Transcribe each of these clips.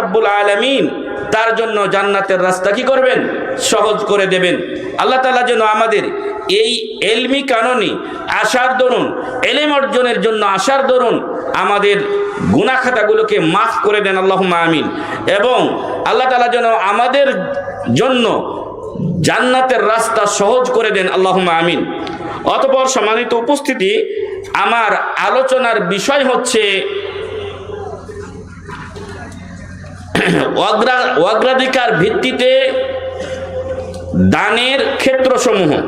রব্বুল আলমিন তার জন্য জান্নাতের রাস্তা কি করবেন? সহজ করে দেবেন। আল্লাহ তালা যেন আমাদের এই এলমি কাননে, আশার দরুন, এলেম অর্জনের জন্য আশার দরুন আমাদের গুনাখাতাগুলোকে মাফ করে দেন আল্লাহ আমিন। এবং আল্লাহ তালা যেন আমাদের জন্য জান্নাতের রাস্তা সহজ করে দেন আল্লাহ আমিন। অতপর সম্মানিত উপস্থিতি, আমার আলোচনার বিষয় হচ্ছে অগ্রা- অগ্রাধিকার ভিত্তিতে দানের ক্ষেত্রসমূহ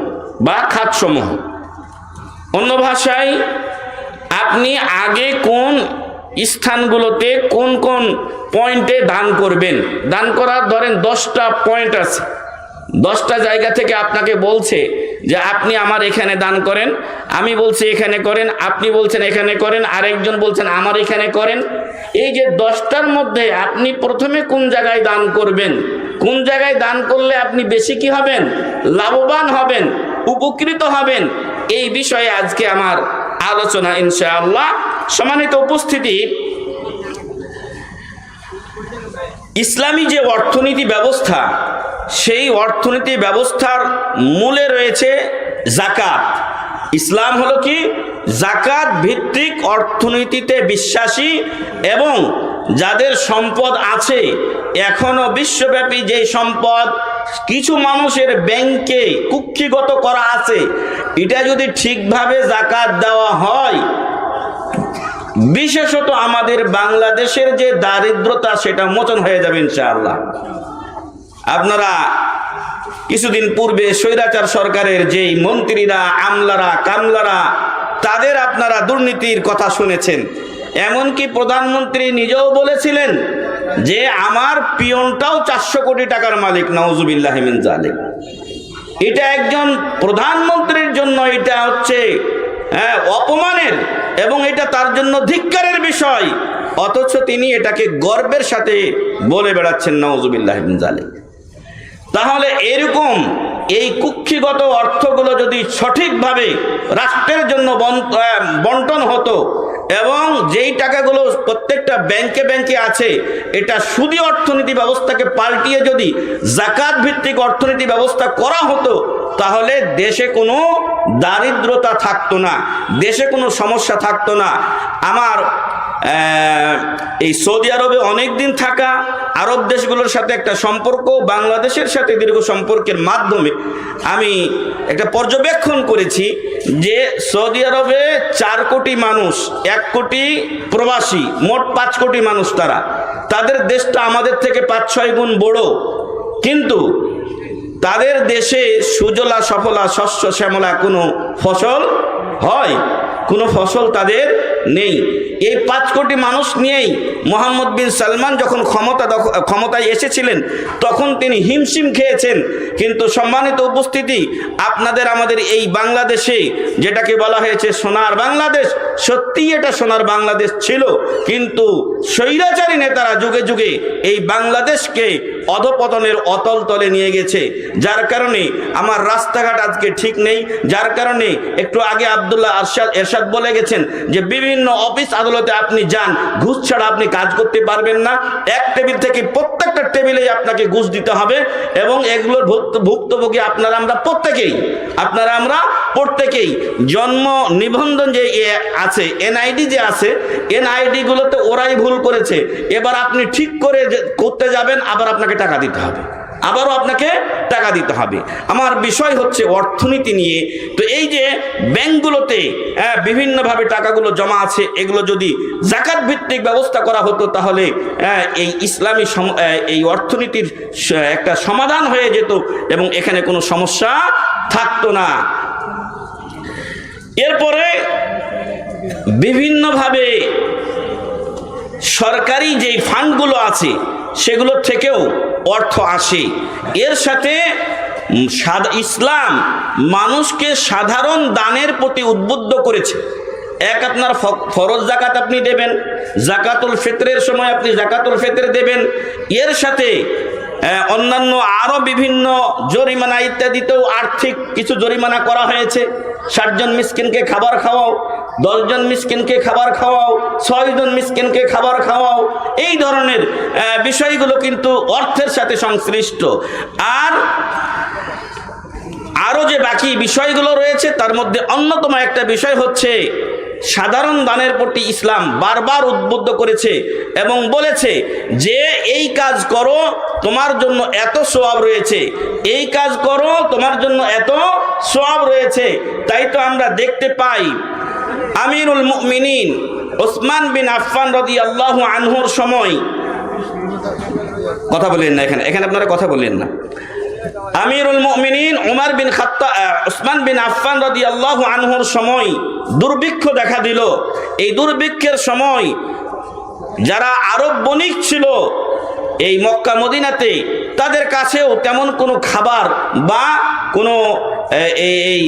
বা খাতসমূহ। অন্য ভাষায়, আপনি আগে কোন স্থানগুলোতে কোন কোন পয়েন্টে দান করবেন? দান করার ধরেন দশটা পয়েন্ট আছে। দশটা জায়গা থেকে আপনাকে বলছে যে আপনি আমার এখানে দান করেন, আমি বলছি এখানে করেন, আপনি বলছেন এখানে করেন, আরেকজন বলছেন আমার এখানে করেন। এই যে দশটার মধ্যে আপনি প্রথমে কোন জায়গায় দান করবেন? কোন জায়গায় দান করলে আপনি বেশি কি হবেন? লাভবান হবেন? উপকৃত হবেন? এই বিষয়ে আজকে আমার আলোচনা ইনশাআল্লাহ। সম্মানিত উপস্থিতি, ইসলামী যে অর্থনীতি ব্যবস্থা সেই অর্থনীতি ব্যবস্থার মূলে রয়েছে জাকাত। ইসলাম হলো কি? জাকাত ভিত্তিক অর্থনীতিতে বিশ্বাসী এবং যাদের সম্পদ আছে, এখনও বিশ্বব্যাপী যে সম্পদ কিছু মানুষের ব্যাংকে কুক্ষিগত করা আছে, এটা যদি ঠিকভাবে জাকাত দেওয়া হয়, বিশেষত আমাদের বাংলাদেশের যে দারিদ্রতা সেটা মোচন হয়ে যাবে ইনশাআল্লাহ। আপনারা কিছুদিন পূর্বে স্বৈরাচার সরকারের যেই মন্ত্রীরা আমলারা কামলারা তাদের আপনারা দুর্নীতির কথা শুনেছেন। এমনকি প্রধানমন্ত্রী নিজেও বলেছিলেন যে আমার পিয়নটাও চারশো কোটি টাকার মালিক নওজুবিল্লাহ মিন জালিক এটা একজন প্রধানমন্ত্রীর জন্য এটা হচ্ছে হ্যাঁ, অপমানের এবং এটা তার জন্য ধিক্কারের বিষয়। অথচ তিনি এটাকে গর্বের সাথে বলে বেড়াচ্ছেন নওজুবিল্লাহ বিন জালিক তাহলে এরকম এই কুক্ষিগত অর্থগুলো যদি সঠিকভাবে রাষ্ট্রের জন্য বন- বন্টন হতো এবং যেই টাকাগুলো প্রত্যেকটা ব্যাংকে ব্যাংকে আছে, এটা সুদি অর্থনীতি ব্যবস্থাকে পাল্টিয়ে যদি জাকাত ভিত্তিক অর্থনীতি ব্যবস্থা করা হতো, তাহলে দেশে কোনো দারিদ্রতা থাকতো না, দেশে কোনো সমস্যা থাকতো না। আমার এই সৌদি আরবে অনেক দিন থাকা আরব দেশগুলোর সাথে একটা সম্পর্ক, বাংলাদেশের সাথে দীর্ঘ সম্পর্কের মাধ্যমে আমি একটা পর্যবেক্ষণ করেছি যে সৌদি আরবে চার কোটি মানুষ, এক কোটি প্রবাসী, মোট পাঁচ কোটি মানুষ তারা। তাদের দেশটা আমাদের থেকে পাঁচ, ছয় গুণ বড়। কিন্তু তাদের দেশে সুজলা, সফলা, শস্য, শ্যামলা কোনো ফসল হয়? কোনো ফসল তাদের নেই। এই পাঁচ কোটি মানুষ নিয়েই মোহাম্মদ বিন সালমান যখন ক্ষমতা ক্ষমতায় এসেছিলেন, তখন তিনি হিমশিম খেয়েছেন। কিন্তু সম্মানিত উপস্থিতি, আপনাদের আমাদের এই বাংলাদেশে যেটাকে বলা হয়েছে সোনার বাংলাদেশ, সত্যিই এটা সোনার বাংলাদেশ ছিল। কিন্তু স্বৈরাচারী নেতারা যুগে যুগে এই বাংলাদেশকে অধপতনের অতল তলে নিয়ে গেছে। যার কারণে আমার রাস্তাঘাট আজকে ঠিক নেই। যার কারণে একটু আগে আবদুল্লাহ আরশাদ এরশাদ বলে গেছেন যে বিভিন্ন অফিস আদালতে আপনি যান, ঘুষ ছাড়া আপনি কাজ করতে পারবেন না। এক টেবিল থেকে প্রত্যেকটা টেবিলেই আপনাকে ঘুষ দিতে হবে এবং এগুলোর ভুক্ত- ভুক্তভোগী আপনারা আমরা প্রত্যেকেই, আপনারা আমরা প্রত্যেকেই। জন্ম নিবন্ধন যে আছে, এনআইডি যে আছে, এনআইডি গুলোতে ওরাই ভুল করেছে। এবার আপনি ঠিক করে করতে যাবেন, আবার আপনাকে টাকা দিতে হবে। আবারও আপনাকে টাকা দিতে হবে। আমার বিষয় হচ্ছে অর্থনীতি নিয়ে। তো এই যে ব্যাংকগুলোতে হ্যাঁ, বিভিন্নভাবে টাকাগুলো জমা আছে এগুলো যদি জাকাত ভিত্তিক ব্যবস্থা করা হতো তাহলে হ্যাঁ, এই ইসলামী এই অর্থনীতির একটা সমাধান হয়ে যেত এবং এখানে কোনো সমস্যা থাকতো না। এরপরে বিভিন্নভাবে সরকারি যেই ফান্ডগুলো আছে, সেগুলোর থেকেও অর্থ আসে। এর সাথে ইসলাম মানুষকে সাধারণ দানের প্রতি উদ্বুদ্ধ করেছে। এক আপনার ফরজ জাকাত আপনি দেবেন, জাকাতুল ফেতরের সময় আপনি জাকাতুল ফিতর দেবেন। এর সাথে অন্যান্য আরও বিভিন্ন জরিমানা ইত্যাদিতেও আর্থিক কিছু জরিমানা করা হয়েছে। ষাটজন মিসকিনকে খাবার খাওয়াও দশজন মিসকিনকে খাবার খাওয়াও, ছয়জন মিসকিনকে খাবার খাওয়াও, এই ধরনের বিষয়গুলো কিন্তু অর্থের সাথে সংশ্লিষ্ট। আর আরও যে বাকি বিষয়গুলো রয়েছে, তার মধ্যে অন্যতম একটা বিষয় হচ্ছে, সাধারণ দানের প্রতি ইসলাম বারবার উদ্বুদ্ধ করেছে এবং বলেছে যে, এই কাজ করো, তোমার জন্য এত সোয়াব রয়েছে। এই কাজ করো, তোমার জন্য এত সোয়াব রয়েছে। তাই তো আমরা দেখতে পাই আমিরুল মুমিনিন ওসমান বিন আফফান রদি আল্লাহ আনহুর সময়। কথা বলেন না এখানে। এখানে আপনারা কথা বলেন না। আমিরুল মুমিনিন উমার বিন খাত্তা আহ, উসমান বিন আফফান আল্লাহ আনহুর সময় দুর্ভিক্ষ দেখা দিল। এই দুর্ভিক্ষের সময় যারা আরব বণিক ছিল এই মক্কা মদিনাতে তাদের কাছেও তেমন কোনো খাবার বা কোনো এই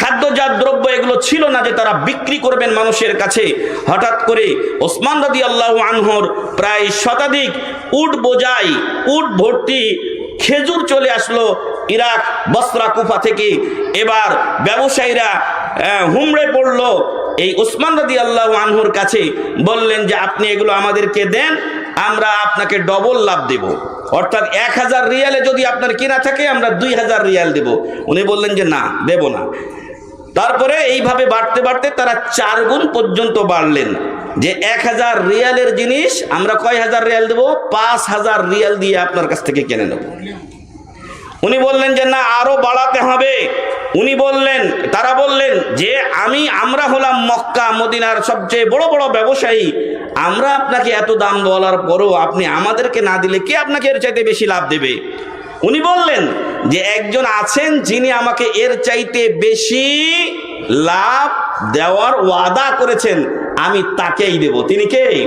খাদ্যজাত দ্রব্য এগুলো ছিল না যে তারা বিক্রি করবেন মানুষের কাছে। হঠাৎ করে ওসমান রাদি আল্লাহ আনহর প্রায় শতাধিক উট বোঝাই, উট ভর্তি খেজুর চলে আসলো ইরাক, বসরা, কুফা থেকে। এবার ব্যবসায়ীরা হুমড়ে পড়ল। এই ওসমান রাদি আল্লাহ আনহুর কাছে বললেন যে, আপনি এগুলো আমাদেরকে দেন আমরা আপনাকে ডবল লাভ দেব। অর্থাৎ এক হাজার রিয়ালে যদি আপনার কেনা থাকে, আমরা দুই হাজার রিয়াল দেব। উনি বললেন যে, না, দেব না। তারপরে এইভাবে বাড়তে বাড়তে তারা চার গুণ পর্যন্ত বাড়লেন। যে এক হাজার রিয়ালের জিনিস, আমরা কয় হাজার রিয়াল দেব? পাঁচ হাজার রিয়াল দিয়ে আপনার কাছ থেকে কিনে নেব। উনি বললেন যে, না, আরও বাড়াতে হবে। উনি বললেন, তারা বললেন যে, আমি, আমরা হলাম মক্কা, মদিনার সবচেয়ে বড় বড় ব্যবসায়ী। আমরা আপনাকে এত দাম বলার পরও আপনি আমাদেরকে না দিলে কে আপনাকে এর চাইতে বেশি লাভ দেবে? উনি বললেন যে, একজন আছেন যিনি আমাকে এর চাইতে বেশি লাভ দেওয়ার ওয়াদা করেছেন। আমি তাকেই দেব। তিনি কে?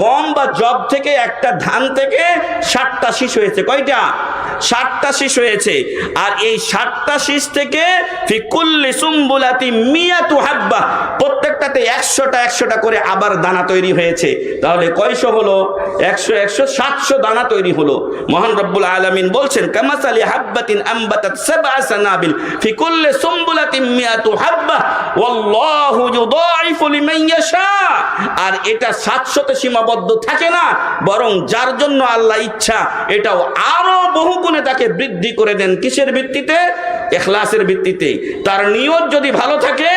গম বা জব থেকে একটা ধান থেকে ষাটটা শীষ হয়েছে। কয়টা? ষাটটা শীষ হয়েছে। আর এই ষাটটা শীষ থেকে ফিকুল্লি সুম্বুলাতি মিয়াতু হাব্বা, প্রত্যেকটাতে একশোটা একশোটা করে আবার দানা তৈরি হয়েছে। তাহলে কয়শো হলো? একশো একশো সাতশো দানা তৈরি হলো। মহান রব্বুল আলামিন বলছেন, কামাসালি হাব্বাতিন আম্বাতাত সাবআ সানাবিল, ফি কুল্লি সুম্বুলাতিন মিয়াতু হাব্বা, ওয়াল্লাহু ইউদাইফু লিমান ইয়াশা। আর এটা সাতশোতে সীমাবদ্ধ থাকে না, বরং যার জন্য আল্লাহ ইচ্ছা, এটাও আরও বহু গুণে তাকে বৃদ্ধি করে দেন। কিসের ভিত্তিতে? এখলাসের ভিত্তিতে। তার নিয়ত যদি ভালো থাকে,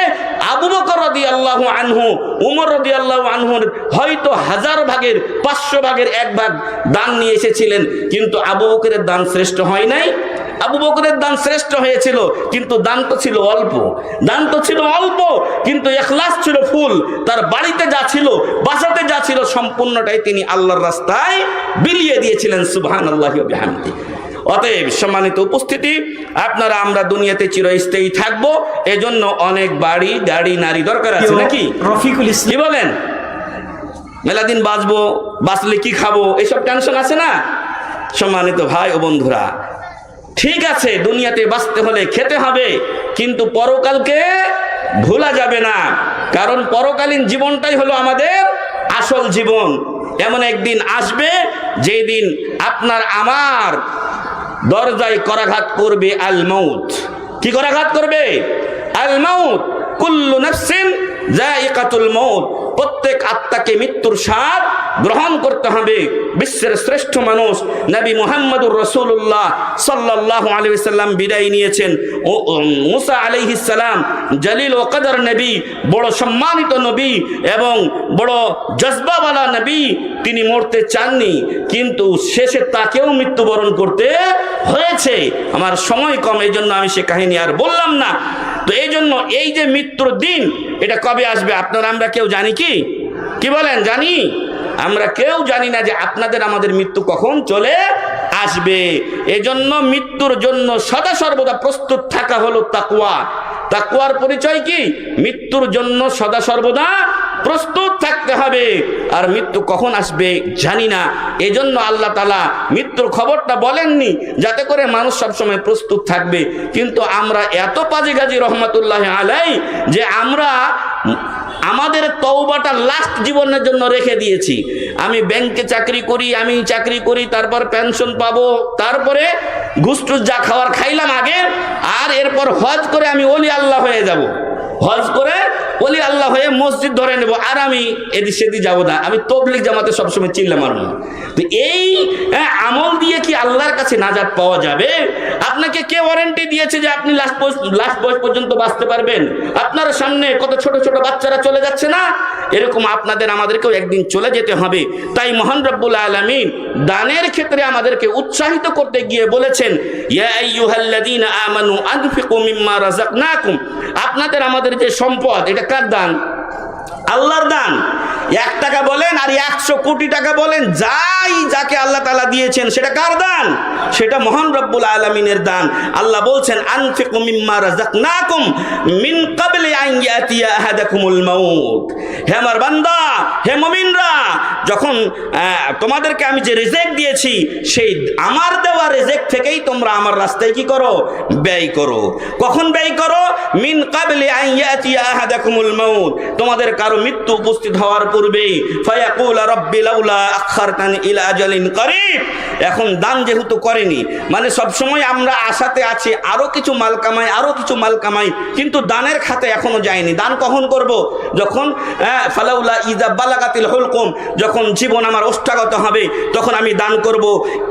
আবু বকর রদি আল্লাহ আনহু, উমর রদি আল্লাহ আনহুর হয়তো হাজার ভাগের, পাঁচশো ভাগের এক ভাগ দান নিয়ে এসেছিলেন, কিন্তু আবু বকরের দান শ্রেষ্ঠ হয় নাই। আবু বকরের দান শ্রেষ্ঠ হয়েছিল কিন্তু দান তো ছিল অল্প। দান তো ছিল অল্প কিন্তু এখলাস ছিল ফুল। তার বাড়িতে যা ছিল বাসাতে যা ছিল সম্পূর্ণটাই তিনি আল্লাহর রাস্তায় বিলিয়ে দিয়েছিলেন সুবহান আল্লাহ বিহামদি। অতএব সম্মানিত উপস্থিতি আপনারা আমরা দুনিয়াতে চিরস্থায়ী থাকব এজন্য অনেক বাড়ি গাড়ি নারী দরকার আছে নাকি? রফিকুল ইসলাম কি বলেন? মেলা দিন বাঁচবো বাঁচলে কি খাব? এসব টেনশন আছে না? সম্মানিত ভাই ও বন্ধুরা ঠিক আছে, দুনিয়াতে বাঁচতে হলে খেতে হবে, কিন্তু পরকালকে ভোলা যাবে না। কারণ পরকালীন জীবনটাই হলো আমাদের আসল জীবন। এমন একদিন আসবে যেই দিন আপনার আমার দরজায় করাঘাত করবে আল কি করাঘাত করবে? আল কুল্লু নাফসিন জায়কাতুল মৌত প্রত্যেক আত্মাকে মৃত্যুর স্বাদ গ্রহণ করতে হবে। বিশ্বের শ্রেষ্ঠ মানুষ নবী মুহাম্মদুর রসুল্লাহ সাল্লাহ আলী সাল্লাম বিদায় নিয়েছেন। ও মুসা আলাইহিস সালাম জলিল ও কদর নবী, বড় সম্মানিত নবী এবং বড় জজবাওয়ালা নবী, তিনি মরতে চাননি, কিন্তু শেষে তাকেও মৃত্যুবরণ করতে হয়েছে। আমার সময় কম এই জন্য আমি সে কাহিনী আর বললাম না। তো এই জন্য এই যে মৃত্যুর দিন, এটা কবে আসবে? আপনারা, আমরা কেউ জানি কি? কি বলেন, জানি? আমরা কেউ জানি না যে আপনাদের আমাদের মৃত্যু কখন চলে আসবে। এজন্য মৃত্যুর জন্য সদা সর্বদা প্রস্তুত থাকা হলো তাকুয়া তাকুয়ার পরিচয় কি? মৃত্যুর জন্য সদা সর্বদা প্রস্তুত থাকতে হবে। আর মৃত্যু কখন আসবে জানি না। এজন্য আল্লাহ তালা মৃত্যুর খবরটা বলেননি, যাতে করে মানুষ সবসময় প্রস্তুত থাকবে। কিন্তু আমরা এত পাজি গাজী রহমতুল্লাহ আলাই যে আমরা আমাদের তওবাটা লাস্ট জীবনের জন্য রেখে দিয়েছি। আমি ব্যাংকে চাকরি করি, আমি চাকরি করি, তারপর পেনশন পাবো, তারপরে ঘুষটুস যা খাওয়ার খাইলাম আগে, আর এরপর হজ করে আমি ওলি আল্লাহ হয়ে যাব। হজ করে ওলি আল্লাহ হয়ে মসজিদ ধরে নেব আর আমি এদিক সেদিক যাব না। আমি তবলিক জামাতে সবসময় চিল্লা মারব না। তো এই হ্যাঁ, আমল দিয়ে কি আল্লাহর কাছে নাজাদ পাওয়া যাবে? আপনাকে কে ওয়ারেন্টি দিয়েছে যে আপনি লাস্ট লাস্ট বয়স পর্যন্ত বাঁচতে পারবেন? আপনার সামনে কত ছোট ছোট বাচ্চারা চলে যাচ্ছে না? এরকম আপনাদের আমাদেরকেও একদিন চলে যেতে হবে। তাই মহান রব্বুল আলমিন দানের ক্ষেত্রে আমাদেরকে উৎসাহিত করতে গিয়ে বলেছেন আপনাদের আমাদের যে সম্পদ এটা কার দান আল্লাহর দান। এক টাকা বলেন আর একশো কোটি টাকা বলেন, যাই যাকে আল্লাহ তালা দিয়েছেন, সেটা কার দান? সেটা মহান রব্বুল আলমিনের দান। আল্লাহ বলছেন মিন আমার বান্দা তোমাদেরকে আমি যে রিজেক্ট দিয়েছি, সেই আমার দেওয়া রিজেক্ট থেকেই তোমরা আমার রাস্তায় করো? ব্যয় করো। কখন ব্যয় করো? কাবলি তোমাদের কারও মৃত্যু উপস্থিত হওয়ার এখন দান যেহেতু করেনি মানে সব সময় আমরা আশাতে আছি, আরও কিছু মাল কামাই, আরও কিছু মাল কামাই, কিন্তু দানের খাতে এখনও যায়নি। দান কখন করব? যখন ফালাউলা ইজা বালাগাতিল হুলকুম, যখন জীবন আমার ওষ্ঠাগত হবে, তখন আমি দান করব।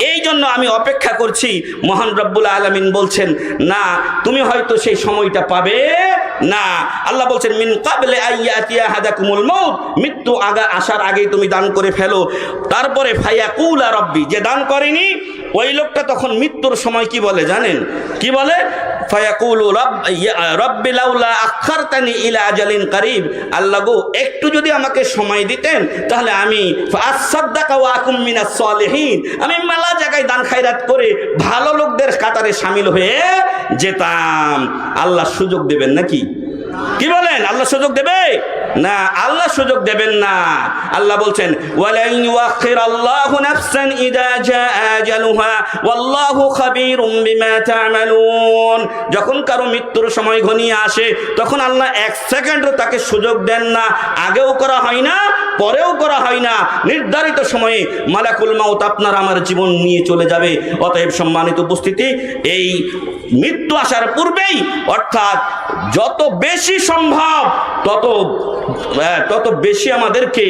এই জন্য আমি অপেক্ষা করছি। মহান রব্বুল আলমিন বলছেন, না, তুমি হয়তো সেই সময়টা পাবে না। আল্লাহ বলছেন, মিন কাবলে হাদাকুমুল মউত মৃত্যু আগা আসার আগেই তুমি দান করে ফেলো। তারপরে ফায়াকুলা রব্বি, যে দান করেনি, ওই লোকটা তখন মৃত্যুর সময় কি বলে জানেন? কি বলে? আল্লাহ গো, একটু যদি আমাকে সময় দিতেন, তাহলে আমি আমি মেলা জায়গায় দান খায়রাত করে ভালো লোকদের কাতারে সামিল হয়ে যেতাম। আল্লাহ সুযোগ দেবেন নাকি? কি বলেন? আল্লাহ সুযোগ দেবে? না, আল্লাহ সুযোগ দেবেন না। আল্লাহ বলছেন, ওয়ালাইন ইউআখির আল্লাহু নাফসান ইদা জাআ আজালুহা ওয়াল্লাহু খাবীরুম বিমা তা'মালুন। যখন কারও মৃত্যুর সময় ঘনিয়ে আসে, তখন আল্লাহ এক সেকেন্ডও তাকে সুযোগ দেন না। আগেও করা হয় না, পরেও করা হয় না। নির্ধারিত সময়ে মালাকুল মাউত আপনার আমার জীবন নিয়ে চলে যাবে। অতএব সম্মানিত উপস্থিতি, এই মৃত্যু আসার পূর্বেই, অর্থাৎ যত বেশি সম্ভব তত আহ, তত বেশি আমাদেরকে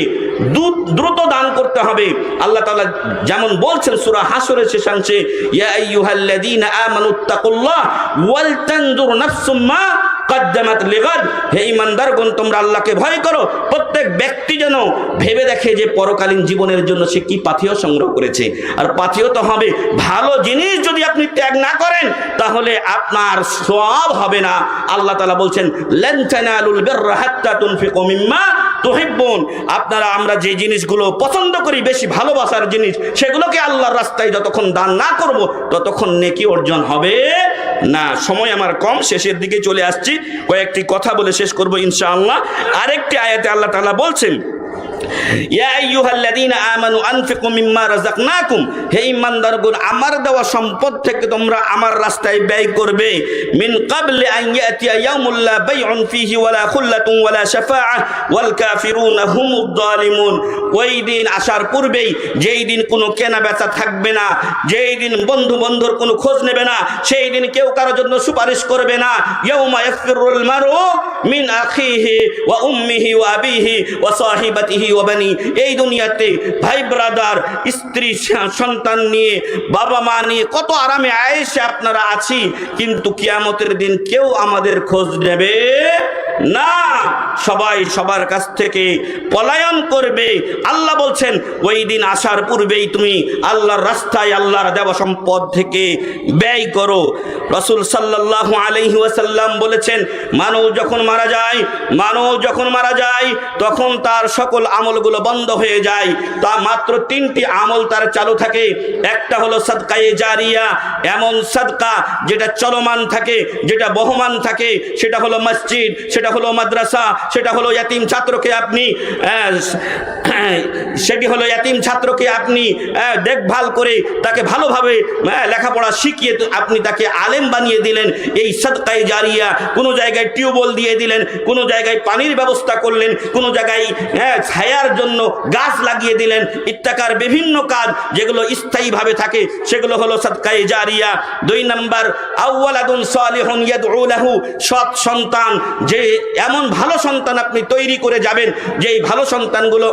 দ্রুত দান করতে হবে। আল্লাহ তালা যেমন বলছেন সুরা হাসরের শেষাংশে ইয়া আইয়ুহাল্লাযীনা আমানুত্তাকুল্লাহ ওয়াল তানজুর নাফসুম মা কদ্দামাত লিগাদ। হে ইমানদারগণ তোমরা আল্লাহকে ভয় করো। প্রত্যেক ব্যক্তি যেন ভেবে দেখে যে পরকালীন জীবনের জন্য সে কি পাথিও সংগ্রহ করেছে। আর পাথিও তো হবে। ভালো জিনিস যদি আপনি ত্যাগ না করেন, তাহলে আপনার সওয়াব হবে না। আল্লাহ তাআলা বলছেন, লেন তানালুল বিররা হাত্তা তুনফিকু মিম্মা তুহিব্বুন। আপনারা, আমরা যে জিনিসগুলো পছন্দ করি, বেশি ভালোবাসার জিনিস, সেগুলোকে আল্লাহর রাস্তায় যতক্ষণ দান না করব, ততক্ষণ নেকি অর্জন হবে না, সময় আমার কম, শেষের দিকে চলে আসছি। কয়েকটি কথা বলে শেষ করব ইনশাআল্লাহ। আরেকটি আয়াতে আল্লাহ তালা বলছেন হে ঈমানদারগণ, আমার দেওয়া সম্পদ আমার রাস্তায় মিন ক্বাবলি আন ইয়াতিয়া ইয়াউমুল লা বাইউন ফীহি ওয়ালা খুল্লাতুন ওয়ালা শাফাআহ। ওয়াল কাফিরুনা হুমুদ যালিমুন ওই দিন আসার পূর্বেই যেই দিন কোনো কেনা বেচা থাকবে না, যেই দিন বন্ধু বন্ধুর কোনো খোঁজ নেবে না, সেই দিন কেউ কারোর জন্য সুপারিশ করবে না। ইয়াউমা ইয়াফিরুল মারউ মিন আখিহি ওয়া উম্মিহি ওয়া আবিহি ওয়া সাহিবাতিহি এই দুনিয়াতে ভাই ব্রাদার, স্ত্রী, সন্তান নিয়ে, বাবা মা নিয়ে কত আরামে আয়েসে আপনারা আছি, কিন্তু কিয়ামতের দিন কেউ আমাদের খোঁজ নেবে না, সবাই সবার কাছ থেকে পলায়ন করবে। আল্লাহ বলছেন, ওই দিন আসার পূর্বেই তুমি আল্লাহর রাস্তায় আল্লাহর দেওয়া সম্পদ থেকে ব্যয় করো। রসুল সাল্লাহ আলহি ওয়াসাল্লাম বলেছেন, মানুষ যখন মারা যায়, মানুষ যখন মারা যায়, তখন তার সকল আমলগুলো বন্ধ হয়ে যায়। তা মাত্র তিনটি আমল তার চালু থাকে। একটা হলো সদকায়ে জারিয়া। এমন সদকা যেটা চলমান থাকে, যেটা বহমান থাকে, সেটা হলো মসজিদ, সেটা হলো মাদ্রাসা সেটা হলো ইয়াতিম ছাত্রকে আপনি আহ, সেটি হলো ইয়াতিম ছাত্রকে আপনি দেখভাল করে তাকে ভালোভাবে লেখাপড়া শিখিয়ে আপনি তাকে আলেম বানিয়ে দিলেন। এই সদকায়ে জারিয়া কোনো জায়গায় টিউবওয়েল দিয়ে দিলেন কোনো জায়গায় পানির ব্যবস্থা করলেন কোনো জায়গায় হ্যাঁ, ছায়ার জন্য গাছ লাগিয়ে দিলেন। ইত্যাকার বিভিন্ন কাজ যেগুলো স্থায়ীভাবে থাকে সেগুলো হলো সদকায়ে জারিয়া। দুই নাম্বার আউ্লাদুন সালিহুন ইয়াদউ লাহু সৎ সন্তান যে এমন ভালো সন্তান আপনি তৈরি করে যাবেন যে এই ভালো সন্তানগুলো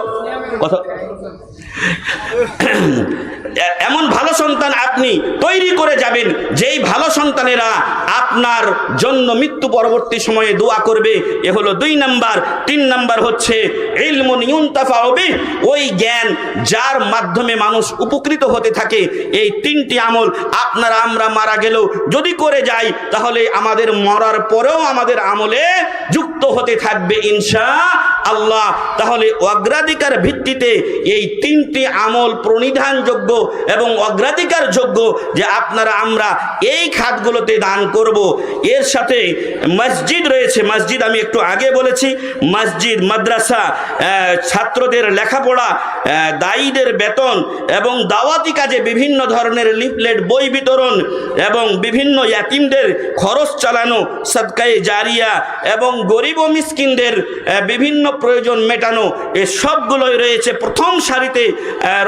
এমন ভালো সন্তান আপনি তৈরি করে যাবেন, যেই ভালো সন্তানেরা আপনার জন্য মৃত্যু পরবর্তী সময়ে দোয়া করবে, এ হলো দুই নাম্বার। তিন নাম্বার হচ্ছে হবে ওই জ্ঞান যার মাধ্যমে মানুষ উপকৃত হতে থাকে, এই তিনটি আমল আপনারা আমরা মারা গেলেও যদি করে যাই, তাহলে আমাদের মরার পরেও আমাদের আমলে যুক্ত হতে থাকবে ইনশা আল্লাহ। তাহলে অগ্রাধিকার ভিত্তিতে এই তিনটি আমল প্রণিধানযোগ্য এবং অগ্রাধিকার যোগ্য যে আপনারা আমরা এই খাতগুলোতে দান করব। এর সাথে মসজিদ রয়েছে। মসজিদ আমি একটু আগে বলেছি, মসজিদ, মাদ্রাসা ছাত্রদের লেখাপড়া দায়ীদের বেতন এবং দাওয়াতি কাজে বিভিন্ন ধরনের লিফলেট, বই বিতরণ এবং বিভিন্ন ইয়াতিমদের খরচ চালানো, সদকায়ে জারিয়া এবং গরিব ও মিসকিনদের বিভিন্ন প্রয়োজন মেটানো, এ সবগুলোই রয়েছে প্রথম সারিতে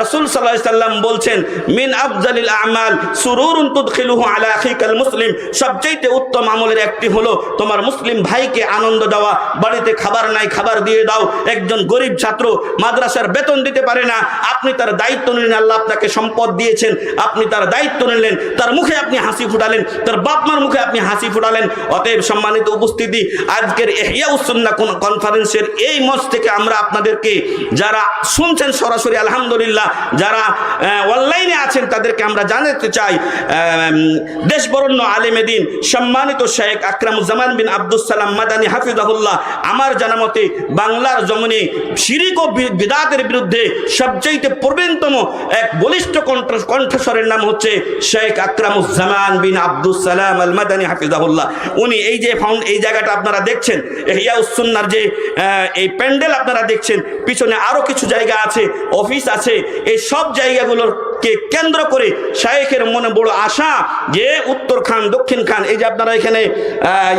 রসুল সাল্লাম বলছেন, মিন আফজালিল আমাল সুরুরুন তুদখিলুহু আলা আখিকাল মুসলিম। সবচেয়ে উত্তম আমলের একটি হলো, তোমার মুসলিম ভাইকে আনন্দ দেওয়া, বাড়িতে খাবার নাই, খাবার দিয়ে দাও, একজন গরিব ছাত্র মাদ্রাসার বেতন দিতে পারে না, আপনি তার দায়িত্ব নিলেন, আল্লাহ আপনাকে সম্পদ দিয়েছেন, আপনি তার দায়িত্ব নিলেন, তার মুখে আপনি হাসি ফুটালেন, তার বাপ মার মুখে আপনি হাসি ফুটালেন। অতএব সম্মানিত উপস্থিতি, আজকের এহিয়া উসুন্না কনফারেন্সের এই মঞ্চ থেকে আমরা আপনাদেরকে, যারা শুনছেন সরাসরি আলহামদুলিল্লাহ। যারা অনলাইনে আছেন তাদেরকে আমরা জানাতে চাই আহ, দেশ বরণ্য আলেমেদিন সম্মানিত শেখ আকরামুজ্জামান বিন আব্দুল সালাম মাদানী হাফিজাহুল্লাহ আমার জানা মতে বাংলার জমনে শিরিক ও বিদাতের বিরুদ্ধে সবচাইতে প্রবীণতম এক বলিষ্ঠ কণ্ঠ কণ্ঠস্বরের নাম হচ্ছে শেখ আকরামুজ্জামান বিন আব্দুল সালাম আল মাদানী হাফিজাহুল্লাহ। উনি এই যে ফাউন্ড এই জায়গাটা আপনারা দেখছেন হিয়াউসুন্নার যে এই প্যান্ডেল আপনারা দেখছেন পিছনে আরও কিছু জায়গা আছে অফিস আছে এই সব জায়গাগুলোকে কেন্দ্র করে শায়েখের মনে বড় আশা যে উত্তর খান, দক্ষিণ খান, এই যে আপনারা এখানে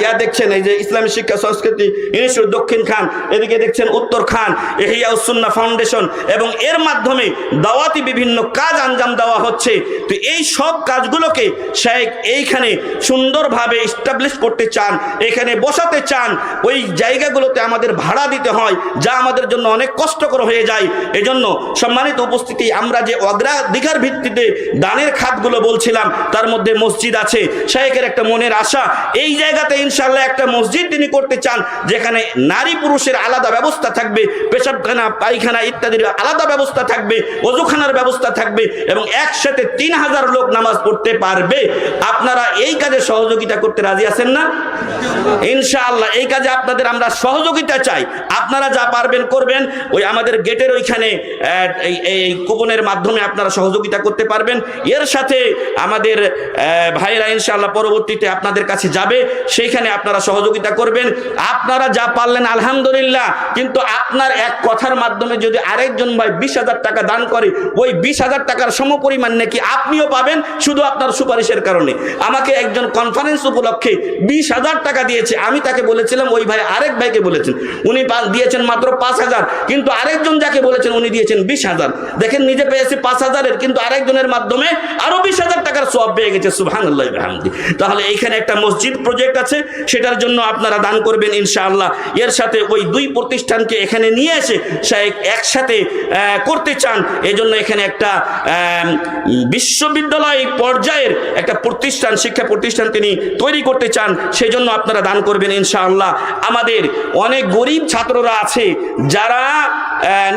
ইয়া দেখছেন, এই যে ইসলামী শিক্ষা, সংস্কৃতি ইনস্টিটিউট দক্ষিণ খান, এদিকে দেখছেন উত্তর খান এহিয়াউসুন্না ফাউন্ডেশন, এবং এর মাধ্যমে দাওয়াতি বিভিন্ন কাজ আঞ্জাম দেওয়া হচ্ছে। তো এই সব কাজগুলোকে শেখ এইখানে সুন্দরভাবে স্টাবলিশ করতে চান, এখানে বসাতে চান, ওই জায়গাগুলোতে আমাদের ভাড়া দিতে হয়, যা আমাদের জন্য অনেক কষ্টকর হয়ে যায়। এজন্য সম্মানিত উপস্থিতি, আমরা যে অগ্রাধিকার ভিত্তিতে দানের খাতগুলো বলছিলাম, তার মধ্যে মসজিদ আছে। শেখের একটা মনের আশা, এই জায়গাতে ইনশাল্লাহ একটা মসজিদ তিনি করতে চান, যেখানে নারী পুরুষের আলাদা ব্যবস্থা থাকবে, পেশাবখানা, পায়খানা ইত্যাদির আলাদা ব্যবস্থা থাকবে, অজুখানার ব্যবস্থা থাকবে এবং একসাথে তিন হাজার লোক নামাজ পড়তে পারবে। আপনারা এই কাজে সহযোগিতা করতে রাজি আছেন না? ইনশাআল্লাহ, এই কাজে আপনাদের আমরা সহযোগিতা চাই। আপনারা যা পারবেন করবেন, ওই আমাদের গেটের ওইখানে এই কুপনের মাধ্যমে আপনারা সহযোগিতা করতে পারবেন। এর সাথে আমাদের ভাইরা ইনশাআল্লাহ পরবর্তীতে আপনাদের কাছে যাবে। সেইখানে আপনারা সহযোগিতা করবেন। আপনারা যা পারলেন, আলহামদুলিল্লাহ। কিন্তু আপনার এক কথার মাধ্যমে যদি আরেকজন ভাই বিশ হাজার টাকা দান করে, ওই বিশ হাজার টাকার সমপরিমাণ নাকি আপনিও পাবেন, শুধু আপনার সুপারিশের কারণে। আমাকে একজন কনফারেন্স উপলক্ষে বিশ হাজার টাকা দিয়েছে। আমি তাকে বলেছিলাম, ওই ভাই আরেক ভাইকে বলেছেন। উনি দিয়েছেন মাত্র পাঁচ হাজার। কিন্তু আরেকজন যাকে বলেছেন, উনি দিয়েছেন বিশ হাজার। দেখেন, নিজে পেয়েছে পাঁচ হাজারের কিন্তু আরেকজনের মাধ্যমে আরও বিশ হাজার টাকার সব পেয়ে গেছে আল্লাহ তাহলে এইখানে একটা মসজিদ প্রজেক্ট আছে, সেটার জন্য আপনারা দান করবেন ইনশাআল্লাহ। এর সাথে ওই দুই প্রতিষ্ঠানকে এখানে নিয়ে এসে সে একসাথে করতে চান এই জন্য এখানে একটা বিশ্ববিদ্যালয় পর্যায়ের একটা প্রতিষ্ঠান, শিক্ষা প্রতিষ্ঠান তিনি তৈরি করতে চান সেই জন্য আপনারা দান করবেন ইনশাআল্লাহ। আমাদের অনেক গরিব ছাত্ররা আছে, যারা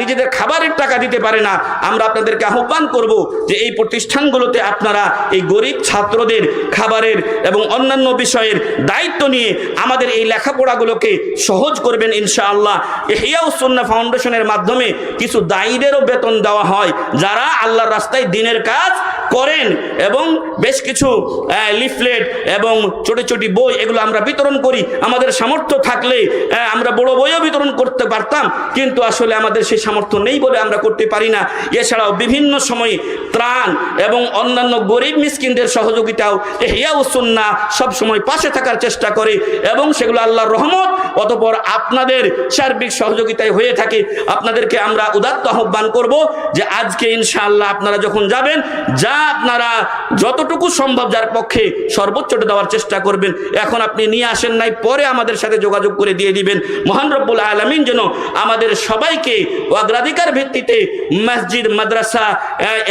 নিজেদের খাবারের টাকা দিতে পারে না, আমরা আপনাদেরকে আহ্বান করব যে এই প্রতিষ্ঠানগুলোতে আপনারা এই গরিব ছাত্রদের খাবারের এবং অন্যান্য বিষয়ের দায়িত্ব নিয়ে আমাদের এই লেখাপড়াগুলোকে সহজ করবেন ইনশাআল্লাহ। হিয়াউসন্না ফাউন্ডেশনের মাধ্যমে কিছু দায়ীদেরও বেতন দেওয়া হয় যারা আল্লাহর রাস্তায় দিনের কাজ করেন এবং বেশ কিছু লিফলেট এবং ছোট ছোটি বই এগুলো আমরা বিতরণ করি। আমাদের সামর্থ্য থাকলে আমরা বড় বইও বিতরণ করতে পারতাম, কিন্তু আসলে আমাদের সেই সামর্থ্য নেই বলে আমরা করতে পারি না। এছাড়াও বিভিন্ন সময়ে ত্রাণ এবং অন্যান্য গরিব মিসকিনদের সহযোগিতাও হিয়াউসন্না সব সময় পাশে থাকার চেষ্টা করে এবং সেগুলো আল্লাহর রহমত। অতপর আপনাদের সার্বিক সহযোগিতায় হয়ে থাকে। আপনাদেরকে আমরা উদাত্ত আহ্বান করব যে আজকে ইনশাআল্লাহ আপনারা যখন যাবেন, যা আপনারা যতটুকু সম্ভব যার পক্ষে সর্বোচ্চটা দেওয়ার চেষ্টা করবেন। এখন আপনি নিয়ে আসেন নাই, পরে আমাদের সাথে যোগাযোগ করে দিয়ে দিবেন। মহান রব্বুল আলমিন যেন আমাদের সবাইকে অগ্রাধিকার ভিত্তিতে মসজিদ, মাদ্রাসা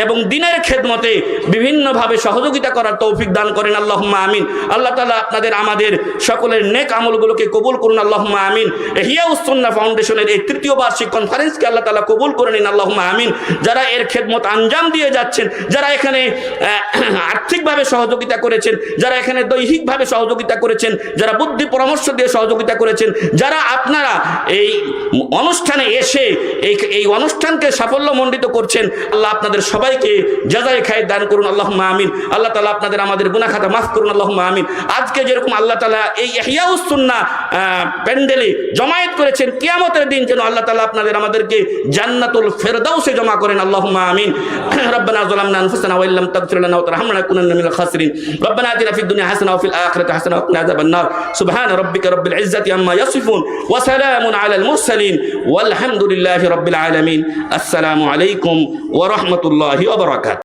এবং দিনের খেদমতে বিভিন্নভাবে সহযোগিতা করার তৌফিক দান করেন আল্লাহ আমিন। আল্লাহ তালা আপনাদের, আমাদের সকলের নেক আমলগুলোকে কবুল করুন আল্লাহ আমিন। হিয়াউসন্না ফাউন্ডেশনের এই তৃতীয় বার্ষিক কনফারেন্সকে আল্লাহ তালা কবুল করে নিন আল্লাহ আমিন। যারা এর খেদমত আঞ্জাম দিয়ে যাচ্ছেন, যারা এখানে আর্থিকভাবে সহযোগিতা করেছেন, যারা এখানে দৈহিকভাবে সহযোগিতা করেছেন, যারা বুদ্ধি পরামর্শ দিয়ে সহযোগিতা করেছেন, যারা আপনারা এই অনুষ্ঠানে এসে এই এই অনুষ্ঠানকে সাফল্যমণ্ডিত করছেন, আল্লাহ আপনাদের সবাইকে যাজাই খায় দান করুন আল্লাহ আমিন আল্লাহ তালা আপনাদের আমাদের গুনা খাতা মাফ করুন আল্লাহ আমিন আজকে যেরকম আল্লাহ তালা এই হিয়াউসুন্না প্যান্ডেলে জমায়েত করেছেন কিয়ামতের দিন যেন আল্লাহ তালা আপনাদের আমাদেরকে জান্নাতুল ফেরদাউসে জমা করেন আল্লাহ আমিন ربنا ظلمنا انفسنا وان لم تغفر لنا وترحمنا لنكونن من الخاسرين ربنا اتنا في الدنيا حسنه وفي الاخره حسنه وقنا عذاب النار سبحان ربك رب العزه عما يصفون وسلام على المرسلين والحمد لله رب العالمين السلام عليكم ورحمه الله ওয়া বারাকাত